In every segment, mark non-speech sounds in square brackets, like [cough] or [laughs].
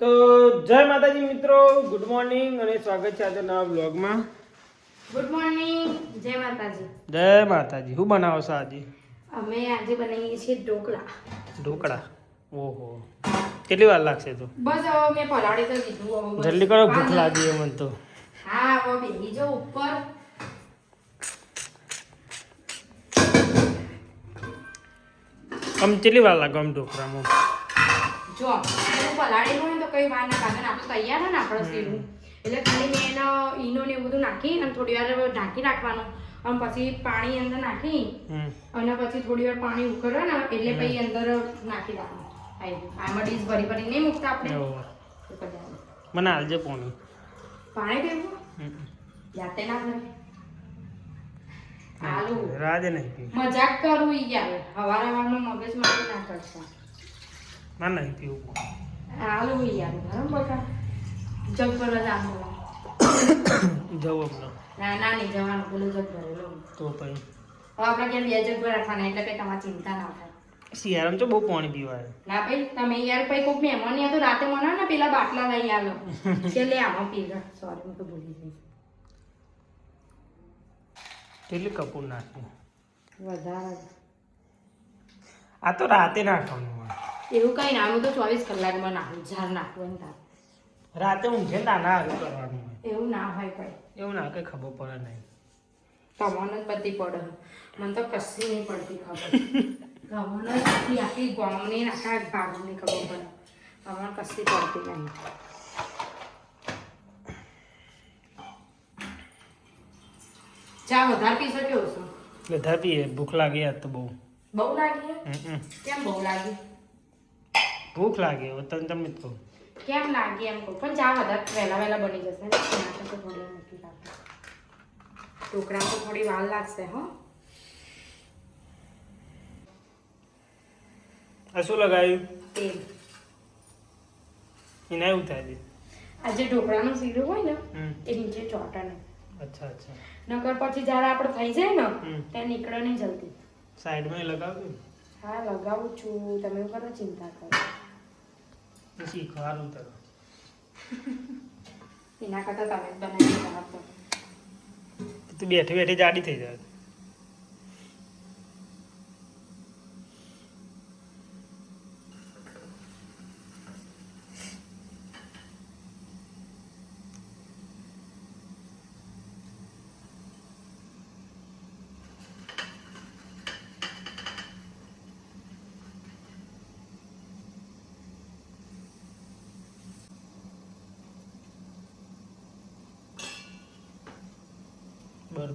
તો જય માતાજી મિત્રો ગુડ મોર્નિંગ અને સ્વાગત છે આજે નવા બ્લોગમાં ગુડ મોર્નિંગ જય માતાજી. જય માતાજી. શું બનાવો છો આજે? અમે આજે બનાવીએ છીએ ઢોકળા. ઢોકળા? ઓહો. કેટલી વાર લાગશે તો? બસ હવે મેં પલાળી તો દીધું હવે જલ્દી કરો ભૂખ લાગી મને તો. હા હવે બેહી જો ઉપર. આમ કેટલી વાર લાગે આમ ઢોકળામાં? જો હું પલાળેલું હોય ને તો કઈ વાર ના કાઢે આપણે તૈયાર હોય ને આપણે સીરું એટલે ખાલી મેં એનો ઈનો ને એવું બધું નાખી અને થોડી વાર ઢાંકી રાખવાનું. અને પછી પાણી અંદર નાખી અને પછી થોડી વાર પાણી ઉકળે ને એટલે પછી અંદર નાખી દેવાનું આમાં ડીશ ભરી ભરી નહીં મૂકતા આપણે. મને હાલજે પાણી. પાણી હમ. જાતે ના ભરે. આલુ. રાજ નહીં મજાક કરું ઈ યાર. હવાર હવારમાં મગજ મારી ના કરતા. ના નહીં પીવું. આલુ યાર બરાબર બકા જગ પર બોલા. જવું હમણાં ના. ના નહીં જવાનું પેલું જગ ભરેલો તો પછી? હવે આપણે કેમ બે જગ રાખવાના એટલે કે તમારે ચિંતા ના થાય. શિયાળામાં તો બહુ પાણી પીવાય. ના ભાઈ તમે યાર પછી કોઈક મહેમાન યા તો રાતે મને ને પેલા બાટલા લઈ આવ્યો [laughs] કે લે આમાં પી લે. સોરી હું તો ભૂલી ગઈ. કેટલી કપૂર નાખ્યું વધારે. આ તો રાતે નાખવાનું. એવું કઈ ના હું તો ચોવીસ કલાકમાં નાખું ઝાર નાખવું એમ તાર. રાતે ઊંઘે ના તાના હારું કરવાનું. હોય એવું ના હોય કઈ. એવું ના કઈ ખબર પડે નહીં. તમને જ બધી પડે. મને તો કશી નહીં પડતી ખબર. તમને જ આખી આખી ગામની ને આખા ભાગની ખબર પડે. તમને કશી પડતી નહીં. ચા વધારે પી શક્યો છો બધા પીએ ભૂખ લાગી આજ તો બહુ. બહુ લાગી. કેમ બહુ લાગી? ભૂખ લાગી હવે તને તમે જ કહું. કેમ લાગી એમ કહું? પણ ચા વધારે વહેલા વહેલા બની જશે ને. વાર મૂકી તો થોડી વાર લાગશે હો. આ શું લગાવ્યું તેલ. એના એવું થાય આ જે ઢોકળાનું શીરું હોય ને એ નીચે ચોટા ને અચ્છા અચ્છા. નકર પછી જ્યારે આપણે થઈ જાય ને. ત્યાં નીકળે નહીં જલ્દી. સાઈડમાં એ લગાવ્યું હા લગાવું છું. તમે કરો ચિંતા કરો. એ શીખવાનું તો. એના કરતાં તમે બનાવી તું બેઠી બેઠી જાડી થઈ જાય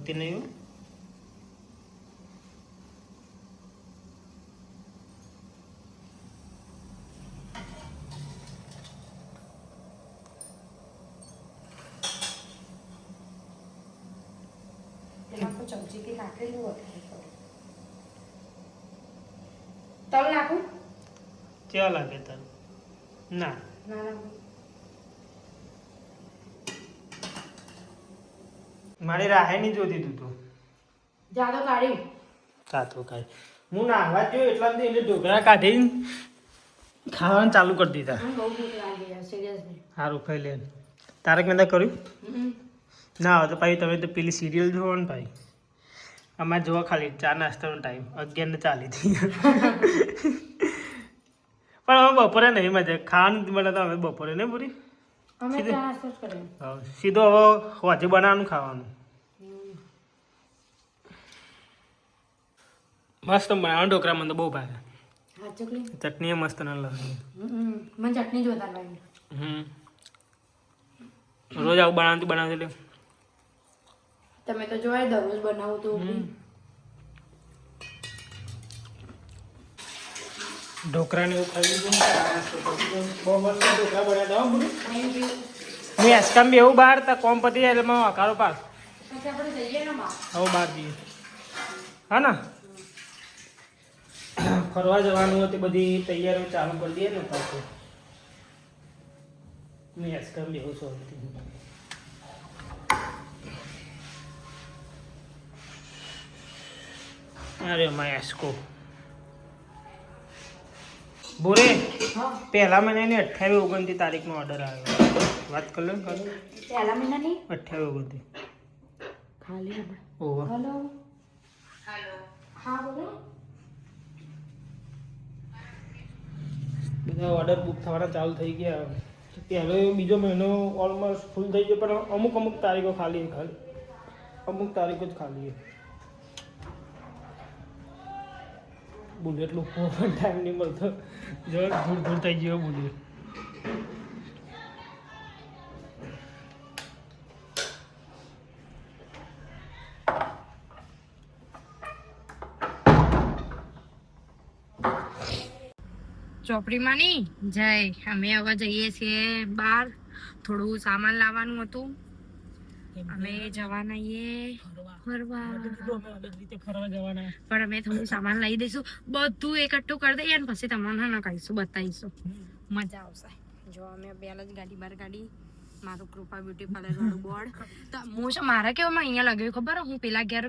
બળતી ચમચી કે રાખેલું નાખેલું હતું તલ નાખું કેવા લાગે તલ ના ના મારી રાહે નહીં જોતી તું તો. જાદો કાઢી સાતો કાંઈ. હું નાહવા જ ગયો એટલા એટલે ઢોકળા કાઢીને ખાવાનું ચાલુ કરી દીધા. મને બહુ ભૂખ લાગી યાર સિરિયસલી સારું ખાઈ લે. તારક મહેતા કર્યું? ના હવે તો ભાઈ તમે તો પેલી સિરિયલ જોવો ને ભાઈ. અમારે જોવા ખાલી ચા નાસ્તાનો ટાઈમ અગિયાર ને ચાલી હતી પણ હવે બપોરે નહીં મજા. ખાવાનું બને તો અમે બપોરે નહીં પૂરી? અમે સીધો હવે હોજે બનાવવાનું ખાવાનું. મસ્ત બનાવવાનું ઢોકળા મને તો બહુ ભાવે. ચટણી? મસ્ત ના લાગે મને ચટણી જ વધારે ભાવે. હમ. રોજ આવું બનાવતી બનાવતી એટલે. તમે તો જોવાય દરરોજ બનાવું તો ઢોકરા ઢોકળાને એવું ખાઈ ને હું એસકામ બી એવું બહાર તા કોમ પતી જાય એટલે મને હકારો ને બહાર. હવે બહાર જઈએ. હા ને? ફરવા જવાનું હતી બધી તૈયારીઓ ચાલુ કરી દઈએ ને પાછું. મેં એસકામ બી એવું સોચતી અરે માયાસ્કો બોરે હા. પહેલા મહિનાની અઠ્યાવીસ ઓગણતી તારીખનો ઓર્ડર આવ્યો. વાત કરી લો ને પહેલા મહિનાની? અઠ્યાવીસ ઓગણતી ખાલી ઓહો. હેલો. હેલો. હા બોલો. બધા ઓર્ડર બુક થવાના ચાલુ થઈ ગયા. પહેલો બીજો મહિનો ઓલમોસ્ટ ફૂલ થઈ ગયો, પણ અમુક અમુક તારીખો ખાલી ખાલી. અમુક તારીખો જ ખાલી બુલેટ લોકો ટાઈમ નહીં મળતો. જો ધૂળ ધૂળ થઈ ગયો બુલેટ ચોપડીમાં નહીં જય અમે હવે જઈએ છીએ બહાર. થોડું સામાન લાવવાનું હતું. અમે જવાના ફરવા. પણ અમે થોડું સામાન લઈ દઈશું. બધું એકઠું કરી દઈએ અને પછી તમને ન કહીશું બતાવીશું. મજા આવશે. જો અમે પહેલા જ ગાડી બહાર ગાડી મારું કૃપા બ્યુટી પાર્લર વાળું બોર્ડ. તો હું શું મારે કેવામાં અહીંયા લગાવ્યું ખબર? હું પેલા ઘેર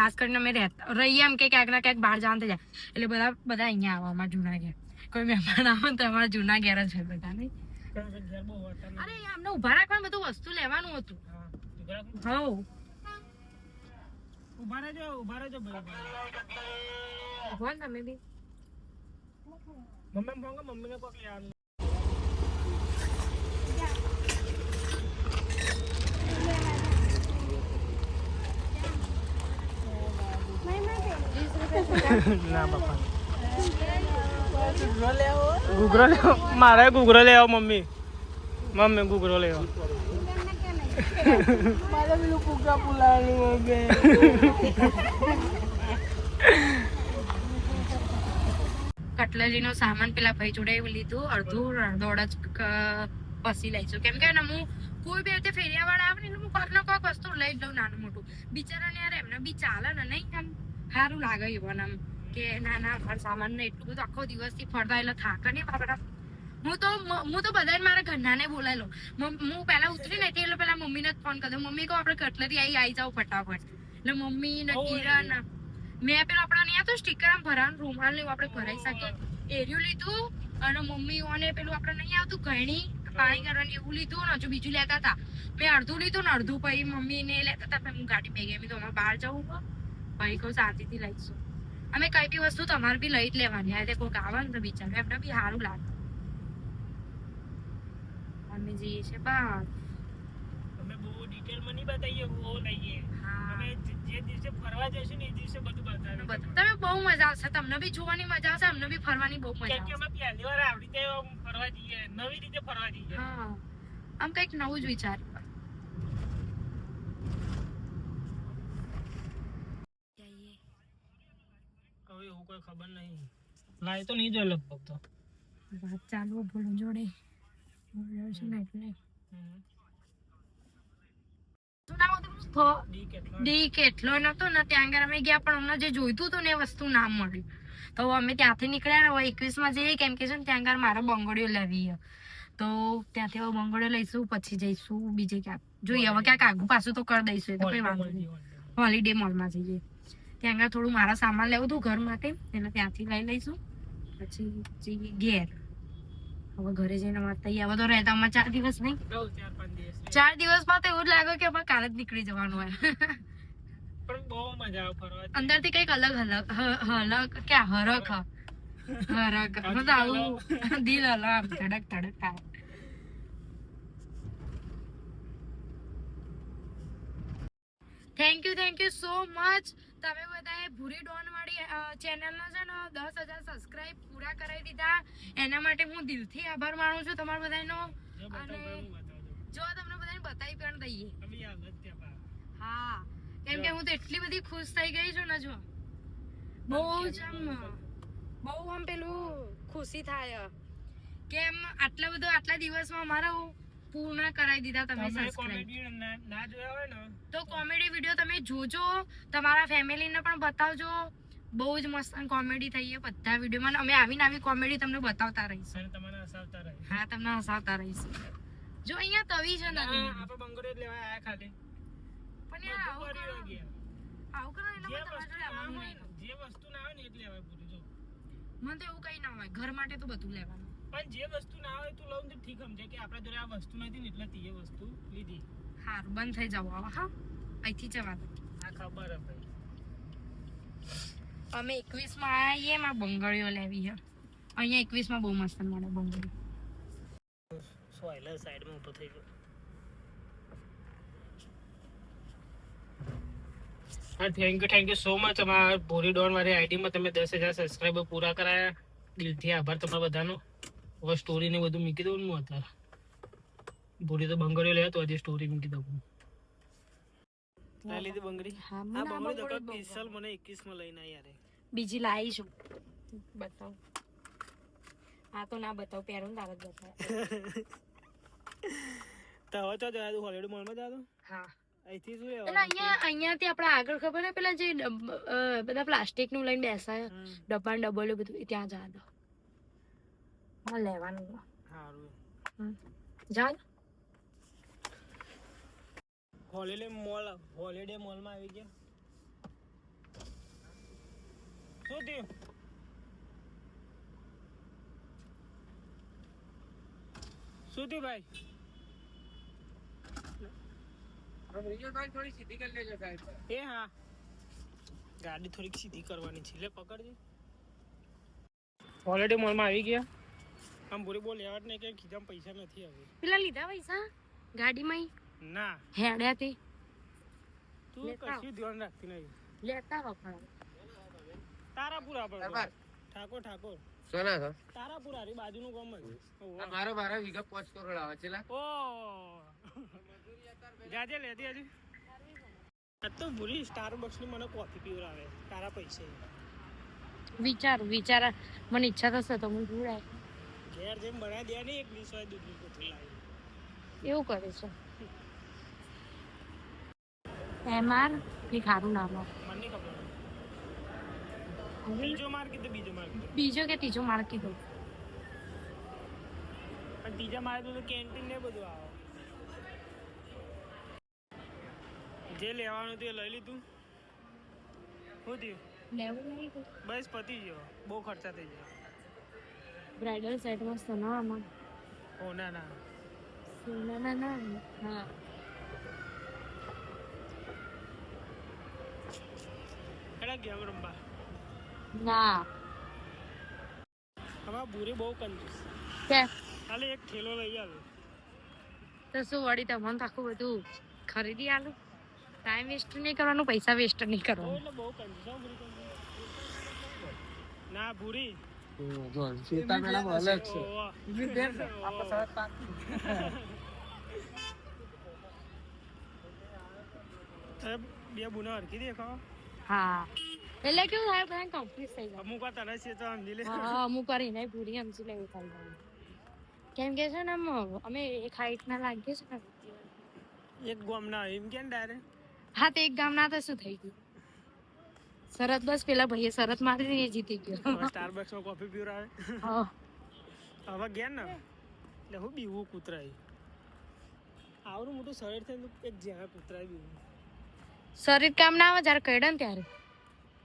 ખાસ કરીને અમે રહેતા રહીએ એમ કે ક્યાંક ના ક્યાંક બહાર જવાનું થઈ જાય. એટલે બધા બધા અહીંયા આવવામાં જૂના ઘેર કોઈ મહેમાન આવે તો અમારા જૂના ગેરેજ હોય બધા નહીં? અરે અમને ઊભા રાખવાનું બધું વસ્તુ લેવાનું હતું. હવ. ઊભા રહેજો ઊભા રહેજો ભગવાન તમે બી. મમ્મી ફોન મમ્મીને કોક લેવાનું. ના બાપા. ગુગરો લેવો? મારે ગુગરો લેવો, મમ્મી. મમ્મી, ગુગરો લેવો. કટલરીનો સામાન પેલા ભાઈ જોડે લીધું, અડધું અડધોડ જ પસી લઈશું કેમ કે ને હું કોઈ બી રીતે ફેરિયા વાળા આવે ને હું કોઈક ને કોઈક વસ્તુ લઈ લઉં નાનું મોટું. બિચારાને યાર એમને બી ચાલે ને નહીં આમ, સારું લાગે એવું આમ કે ના ના ઘર સામાન ને એટલું બધું આખો દિવસથી ફરતા એટલે થાક નહીં બાપરા હું તો હું તો બધાને મારા ઘરનાને બોલાવી લઉં હું પહેલા ઉતરી ને એટલે પેલા મમ્મીને જ ફોન કર્યો. મમ્મી કહો આપણે કટલરી આવી આવી જાવ ફટાફટ. એટલે મમ્મી ને કિરણ મેં પેલા આપણા નહીં તો સ્ટીકર આમ ભરાવાનું રૂમાલ ને આપણે ભરાઈ શકીએ. એર્યું લીધું અને મમ્મીઓને પેલું આપણે નહીં આવતું ઘણી પાણી કરવાની એવું લીધું ને હજુ બીજું લેતા હતા. મેં અડધું લીધું ને અડધું પછી મમ્મી ને લેતા હતા. હું ગાડી પી ગઈ મેં તો અમારે બહાર જવું ભાઈ કહું શાંતિથી લઈશું. અમે કઈ બી વસ્તુ તમારે બી લઈ જ લેવાની. આ કોઈક આવે ને તો બિચારું એમને બી સારું લાગે. અમે જઈએ છીએ બહાર. અમે બહુ ડિટેલમાં નહીં બતાવીએ બહુ લઈએ. હા. અમે જે દિવસે ફરવા જઈશું ને એ દિવસે બધું બતાવીએ. તમે બહુ મજા આવશે. તમને બી જોવાની મજા આવશે અમને બી ફરવાની બહુ મજા કે આવશે. અમે પહેલી વાર આવડી રીતે ફરવા જઈએ. નવી રીતે ફરવા જઈએ. હા. આમ કંઈક નવું જ વિચાર્યું જઈએ. હવે એવું કોઈ ખબર નહીં. લાય તો નહીં જોઈ લગભગ તો. વાત ચાલુ ભૂલ જોડે. છે ને એટલે. ડી કેટલો? નતો ત્યાં આગળ અમે ગયા પણ અમને જે જોઈતું હતું ને એ વસ્તુ ના મળ્યું તો અમે ત્યાંથી નીકળ્યા ને હવે એકવીસ જઈએ કેમ કે છે ને ત્યાં આગળ મારે બંગડીઓ લેવી તો ત્યાંથી હવે બંગડીઓ લઈશું પછી જઈશું બીજે ક્યાંક. જોઈએ હવે ક્યાંક આગુ પાછું તો કરી દઈશું એ તો કઈ વાંધો નહીં. હોલિડે મોલમાં જઈએ. ત્યાં આગળ થોડું મારા સામાન લેવું હતું ઘર માટે એને ત્યાંથી લઈ લઈશું. પછી જઈએ ઘેર. હવે ઘરે જઈને મારે તૈયાર તો રહેતા અમારે ચાર દિવસ નહીં. ચાર દિવસમાં તો એવું જ લાગે કે અમારે કાલે જ નીકળી જવાનું હોય. અંદર અંદરથી કંઈક અલગ અલગ હ- હલક ક્યાં હરખ હ. હરક મતલબ આવું દિલ આમ ધડક ધડક થાય. Thank you thank you so much તમે બધાએ ભૂરી ડોન વાળી ચેનલના છે ને દસ હજાર સબસ્ક્રાઈબ પૂરા કરાવી દીધા. એના માટે હું દિલથી આભાર માનું છું તમારા બધાનો. અને- જો તમને બધાને બતાવી પણ દઈએ. હા. કેમ કે હું તો એટલી બધી ખુશ થઈ ગઈ છું ને જો. બહુ જ આમ બહુ આમ પેલું ખુશી થાય. કેમ આટલા બધો આટલા દિવસમાં મારા પૂર્ણ કરાવી દીધા તમે તમે સબસ્ક્રાઇબ ના ના જોયા હોય ને? તો કોમેડી વીડિયો તમે જોજો તમારા ફેમિલીને પણ બતાવજો. બહુ જ મસ્ત કોમેડી થઈ છે બધા વિડીયોમાં અમે આવીને આવી કોમેડી તમને બતાવતા રહીશું. તમને હસાવતા રહીશું હા તમને હસાવતા રહીશું. જો અહીંયા તવી છે ને આપણે બંગોળે જ લેવા આયા ખાલી. પણ યાર આવું કરો. આવું કરો એટલે તમારા જોડે જે વસ્તુ ના આવે ને એટલે લેવાય પૂરું જો. મને તો એવું કઈ ના હોય. ઘર માટે તો બધું લેવાનું. પણ જે વસ્તુ ના હોય તું લઉં તો ઠીક સમજે કે આપણા જોડે આ વસ્તુ નથી ને એટલે તે એ વસ્તુ લીધી. હારું બંધ થઈ જાવ હવે હા? અહીંથી જવા દો આ ખબર હે ભાઈ. અમે એકવીસમાં આવીએ એમાં બંગડીઓ લેવી છે અહીંયા એકવીસમાં બહુ મસ્ત મળે બંગડી. સોયલર સાઈડમાં ઊભો થઈ ગયો. હા thank you thank you so much અમારા ભોરી ડોન વાળી આઈડીમાં તમે દસ હજાર સબસ્ક્રાઈબર પૂરા કરાયા. દિલથી આભાર તમારા બધાનો. હવે સ્ટોરી ને બધું મૂકી દઉં ને હું અત્યારે. ભૂરી તો બંગડીઓ લે તો હજી સ્ટોરી મૂકી દઉં. લઈ લીધી બંગડી. હા, આ બંગડી તો મને 21 માં લઈને આયા રે. બીજી લાવી છું. બતાવ. આ તો ના બતાવ પહેરું તાર જ બતાવ. [laughs] તો હવે તો જા તું હોલિડે મોલમાં જા તો હા. અહીંથી શું એટલે લેવાનું અહીંયા અહીંયાથી આપણે આગળ ખબર હે પેલા જે બધા પ્લાસ્ટિકનું લઈને બેસાય ડબ્બા ને ડબલ બધું ત્યાં જા દો. હા લેવાનું છે. સારું હમ. જા દો. હોલિડે મોલ હોલિડે મોલમાં આવી ગયા શું થયું શું થયું ભાઈ એ હા ગાડી થોડીક સીધી કરવાની છે. લે પકડજે. હોલિડે મોલમાં આવી ગયા આમ પૂરી બોલ લેવા ને કે ખીજામાં પૈસા નથી હવે પેલા લીધા પૈસા? ગાડીમાં? ના. હેડ્યા તે. તું કશું ધ્યાન રાખતી નહીં. લેતા વખણ તારાપુરા પર. ઠાકોર ઠાકોર. સોના છો? તારાપુરા રી બાજુનું ગામ જ. મારો બારા વીઘા પાંચ કરોડ આવે છે લા. ઓ જાજે લેતી હજી આ તો ભૂરી સ્ટારબક્સની મને કોફી પીવડાવે તારા પૈસે. વિચાર વિચાર. મને ઈચ્છા થશે તો હું જોડાય ઘેર જેમ બનાવી દે ને એક વીસ હોય દૂધની કોથળી લાવી. એવું કરે છે. એમાં એ ખારું નામ મને ખબર. બીજો માર કીધું બીજો માર બીજો કે ત્રીજો માળ કીધું? પણ ત્રીજા મારે તો કેન્ટીન ને બધું આવે. જે લેવાનું હતું એ લઈ લીધું. શું થયું? લેવું બસ પતી ગયો. બહુ ખર્ચા થઈ ગયા. બ્રાઇડલ સેટ મસ્ત ના આમાં. ઓ ના ના સોના ના ના હા એડા ગેમ રમવા ના. હવે ભૂરી બહુ કંજૂસ કે? ખાલી એક થેલો લઈ આવ્યો તો શું વળી તમને આખું બધું ખરીદી આલું. ટાઈમ વેસ્ટ નહીં કરવાનું પૈસા વેસ્ટ નહીં કરવાનું. એટલે બહુ કંજૂસ ના ભૂરી સીતા મેડમ અલગ છે એટલે કેવું થાય બધા થઈ જાય અમુક વાર છે તો સમજી લે અમુક વાર એને પૂરી સમજી થાય કેમ કે છે ને અમે એક હાઈટ ના લાગીએ છે ને એક ગોમ ના એમ કેમ ડાયરેક્ટ હા તો એક ગામ ના તો શું થઈ ગયું શરત બસ પેલા ભાઈએ શરત મારી એ જીતી ગયો. સ્ટારબક્સમાં કોફી પીવડાવે? હા. હવે ગયા ને? એટલે હું બીવું કૂતરાય આવડું મોટું શરીર થઈને એક જ્યાં કૂતરાય બીવું. શરીર કામ ના આવે જ્યારે કહેડે ને ત્યારે.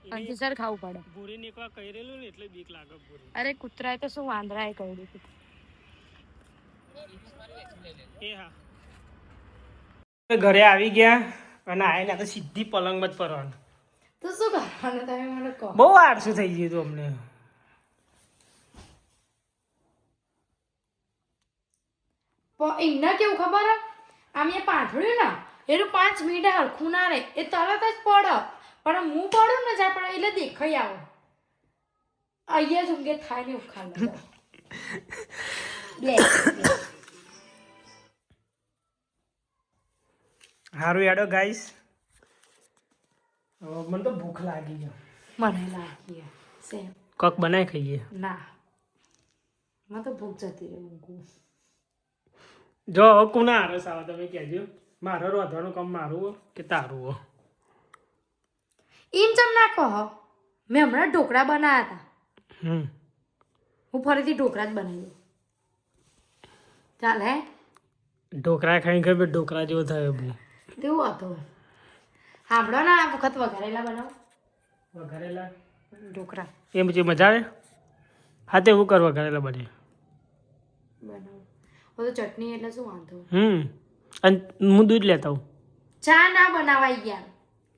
એને સર ખાવું પડે. ભૂરી ને એકવાર કરેલું ને એટલે બીક લાગે ભૂરી. અરે કૂતરાએ તો શું વાંદરાએ કહ્યું એ હા. ઘરે આવી ગયા અને આવીને તો સીધી પલંગમાં જ પરવાનું તો શું કરવાનું? તમે મને કહો. બહુ આળસું થઈ ગયું હતું અમને? એમને કેવું ખબર હે? આમ એ પાંથળ્યું ને એનું પાંચ મિનિટ હરખું ના રહે. એ તરત જ પડો. પણ હું પડું ને જાય પણ એટલે દેખાઈ આવો. અહીંયા જ ઊંઘે થાય ને ઉખાડ હારું સારું યાડો ગાઈસ મને તો ભૂખ લાગી છે. મને લાગી સેમ કોક બનાવી ખાઈએ? ના. મને તો ભૂખ જતી રહી ઊંઘું. જો કોના આરસ આવે તમે કહેજો. મારો રોધવાનું કામ મારું કે તારું હો? એમ ચમ ના કહો. મેં હમણાં ઢોકળા બનાવ્યા હતા. હમ. હું ફરીથી ઢોકળા જ બનાવી દઉં. ચાલે ઢોકળા ખાઈ ખાઈ ઢોકળા જેવો થયો બહુ તેવું હતું સાંભળો ને આ વખત વઘારેલા બનાવો. વઘારેલા? ઢોકળા. એમ પછી મજા આવે? હા તે હું કર વઘારેલા બને બનાવું. તો ચટણી એટલે શું વાંધો? હમ. અને હું દૂધ લેતા હું ચા ના બનાવાય ગયા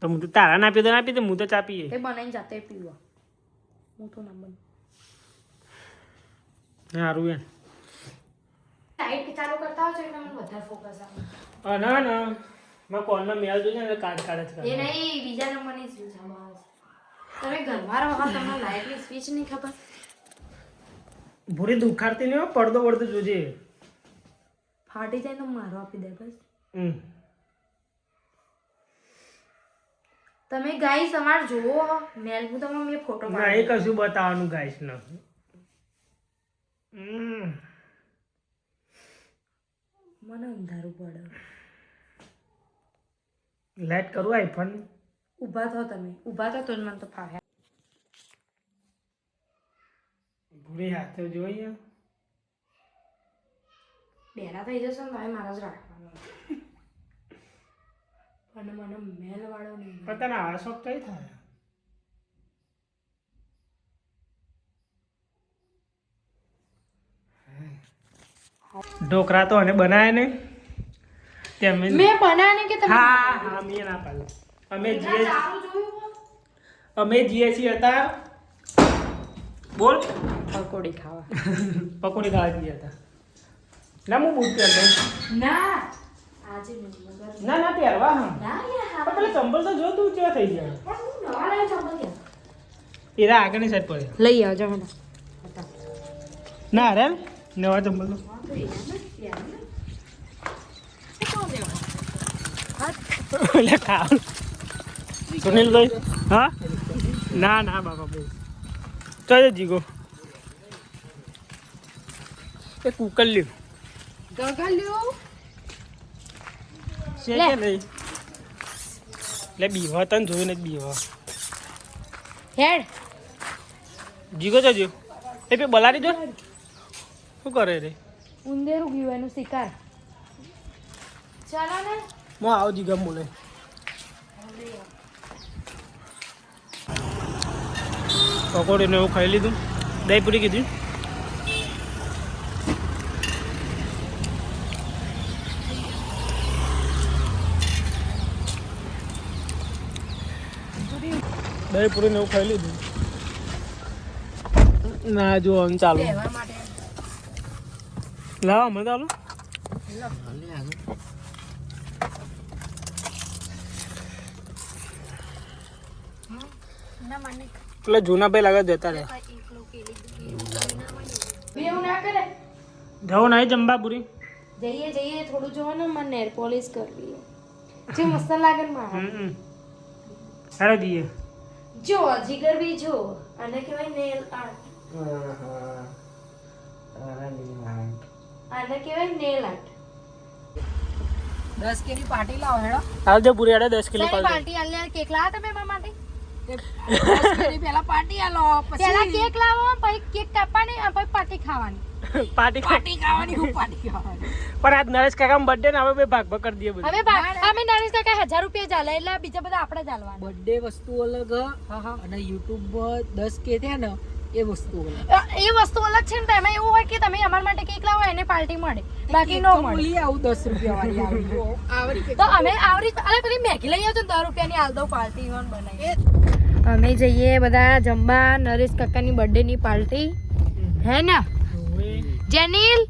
તો હું તો તારા ના પીધો ના પીધો હું તો ચા પીએ. તે બનાવીને જાતે પીવા. મોટો ના બન સારું એમ. લાઈટ ચાલુ કરતા હોય એટલે મને વધારે ફોકસ આવે. હા ના ના. મેં કોલમાં મેલ જોઈને એટલે કાટ કાઢ જ એ નહીં બીજા નંબરની સ્વિચ આવે તમે ઘરમાં રહો તમને લાઇટની સ્વિચ નહીં ખબર. ભૂરી દુખાડતી નહીં પડદો પડદો જોજે. ફાટી જાય તો મારો આપી દે બસ. તમે ગાઈસ અમાર જુઓ મેલ હું તમને મેં ફોટો ના એ કશું બતાવવાનું ગાઈસ ન. મને અંધારું પડે. લાઈટ કરું આઈફોન ઊભા થો તમે ઊભા થો તો જ મને તો ફાવે. ભૂરી હાથે જોઈએ. બેરા થઈ જશે ને તમે મારા જ રાખવાનો. પણ મને મેલ વાળો નહીં પણ તને આ શોખ કઈ થાય? ઢોકળા તો અને બનાવે ને તેમ મેં બનાને કે તમે હા હા મેં ના પાડે. અમે જીએ અમે જીએ છીએ હતા. બોલ. પકોડી ખાવા. [laughs] પકોડી ખાવા હતા. ના હું બૂટ પહેરતો ના આજે ના ના પહેરવા હા. ના યાર પેલા ચંપલ તો જો તું કેવા થઈ ગયા? પણ હું નવા લાવી ચંપલ એરા આગળની સાઈડ પડે લઈ આવજો મને. ના અરે નવા ચંપલ તો. [laughs] એટલે ખાવ. સુનિલભાઈ હા? ના ના બાપા ભાઈ ચાલો જીગો. એ કુકર લ્યો. ગગલ્યું છે કે નહીં? એટલે બીવા તને જોયું જ બીવા હેડ. જીગો જજો એ પે બલારી જો શું કરે રે? ઉંદેરું ગયું એનું શિકાર. ચાલો ને. હું આવજી જીગમ બોલે પકોડી ને એવું ખાઈ લીધું દહીં પૂરી કીધી દહીં પૂરી ને એવું ખાઈ લીધું ના જો આમ ચાલો લાવો અમે ચાલુ ના મને. પેલા જૂના ભાઈ લાગે જતા રહે. એવું ના કરે. જવું નહીં જમવા પૂરી જઈએ જઈએ થોડું જોવો ને મને નેર પોલિશ કરવી જે મસ્ત લાગે ને મારા. સારા દીએ જો જીગર બી જો. અને કહેવાય નેલ આર્ટ. આને કહેવાય નેલ આર્ટ. દસ કિલો પાર્ટી લાવો હેડો. આવજો પૂરી આડે દસ કિલો પાટી પાટી આલ્યા આલે કેક લાવો તમે મારા માટે? પહેલા પાર્ટી આલો પછી પેલા કેક લાવો પછી કેક કાપવાની અને પછી પાર્ટી ખાવાની. પાર્ટી પાર્ટી ખાવાની હું પાર્ટી ખાવાની. પણ આજ નરેશ કાકા બર્થડે ને હવે ભાગ ભાગ કરી દઈએ બધું. હવે બા- અમે નરેશ કાકા હજાર રૂપિયા ચાલે એટલે બીજા બધા આપણે ચાલવાના. બર્થડે વસ્તુ અલગ અને યુટ્યુબ દસ કે થયા ને એ વસ્તુ અલગ. એ વસ્તુ અલગ છે ને તો એમાં એવું હોય કે તમે અમારા માટે કેક લાવો એને પાર્ટી મળે. બાકી નો મળે. આવું દસ રૂપિયા વાળી આવી. તો અમે આવરી અરે પેલી મેગી લઈ આવજો ને દસ રૂપિયાની આલ દો પાર્ટી બનાવી અમે જઈએ બધા જમવા નરેશ કાકાની બર્થડે ની પાર્ટી. હે ને? જેનિલ?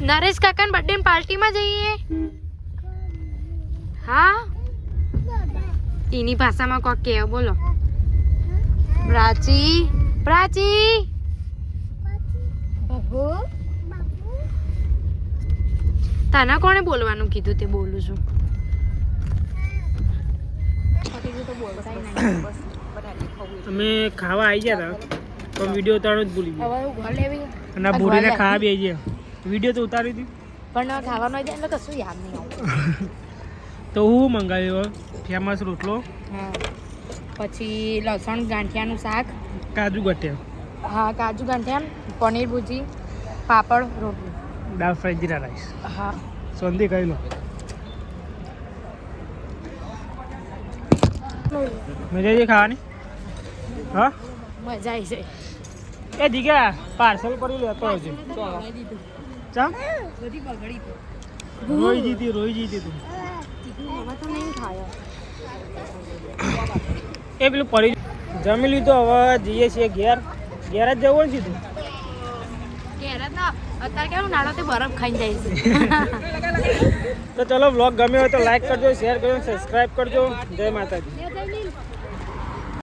નરેશ કાકાની બર્થડે ની પાર્ટીમાં જઈએ. હા? એની ભાષામાં કોક કે બોલો. પ્રાચી? પ્રાચી? તને કોણે બોલવાનું કીધું તે બોલું છું. અમે ખાવા આવી ગયા હતા પણ વીડિયો ઉતારો જ ભૂલી ગયો. અને ભૂરીને ખાવા બી આવી ગયા. વીડિયો તો ઉતારી હતી પણ ખાવાનો જાય એટલે કશું યાદ નહીં આવતું [laughs] તો હું મંગાવ્યો ફેમસ રોટલો. હા. પછી લસણ ગાંઠિયાનું શાક. કાજુ ગઠિયા. હા કાજુ ગાંઠિયા પનીર ભુજી પાપડ રોટલી. દાળ ફ્રાય જીરા રાઈસ. હા. સંધી કહી લો. મજા આવી ખાવાની? હા? મજા આવી જાય એ દીઘા પાર્સલ કરી લેતો હજી ચમ? બધી બગડી તો રોઈ જીતી રોઈ જીતી તું. હવે તો નહીં ખાયો એ પેલું પડી જમી લીધું હવે જઈએ છીએ ઘેર. ઘેર જ જવું ને તું ઘેર જ ના અત્યારે કેવું નાનો તે બરફ ખાઈને જાય છે. તો ચલો વ્લોગ ગમ્યો હોય તો લાઈક કરજો શેર કરજો સબસ્ક્રાઈબ કરજો. જય માતાજી.